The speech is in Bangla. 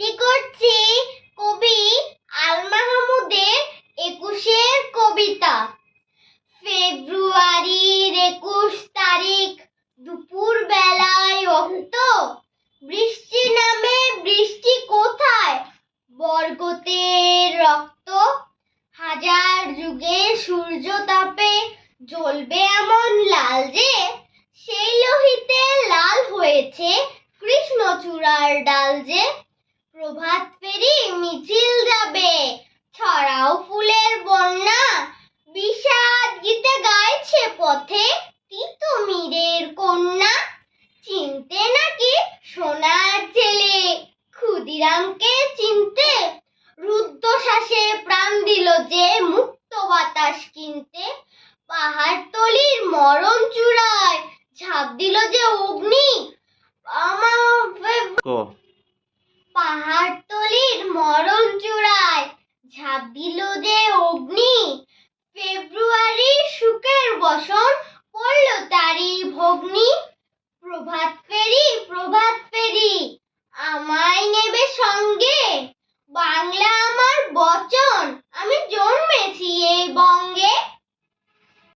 করছি কবি আল মাহমুদের একুশের কবিতা। ফেব্রুয়ারির একুশ তারিখ দুপুর রক্ত বৃষ্টি নামে বৃষ্টি কোথায়? বরগতের রক্ত, হাজার যুগে সূর্য তাপে জ্বলবে এমন লাল যে, সেই লোহিতে লাল হয়েছে কৃষ্ণচূড়ার ডাল যে। প্রভাত ফেরি মিছিল যাবে। ছড়াও ফুলের বন্যা, বিষাদ গীতে গাইছে পথে তিতুমিরের কন্যা। চিনতে নাকি সোনার ছেলে ক্ষুদিরামকে চিনতে রুদ্ধশ্বাসে প্রাণ দিল যে মুক্ত বাতাস কিনতে। পাহাড়তলির মরণ চূড়ায় ঝাঁপ দিল যে অগ্নি। আমার পাহাড়তলির মরণ চূড়ায় ঝাঁপ দিল যে অগ্নি। ফেব্রুয়ারি শুকের বসন পড়ল তারি ভগ্নি। প্রভাত ফেরি প্রভাত ফেরি, আমায় নেবে সঙ্গে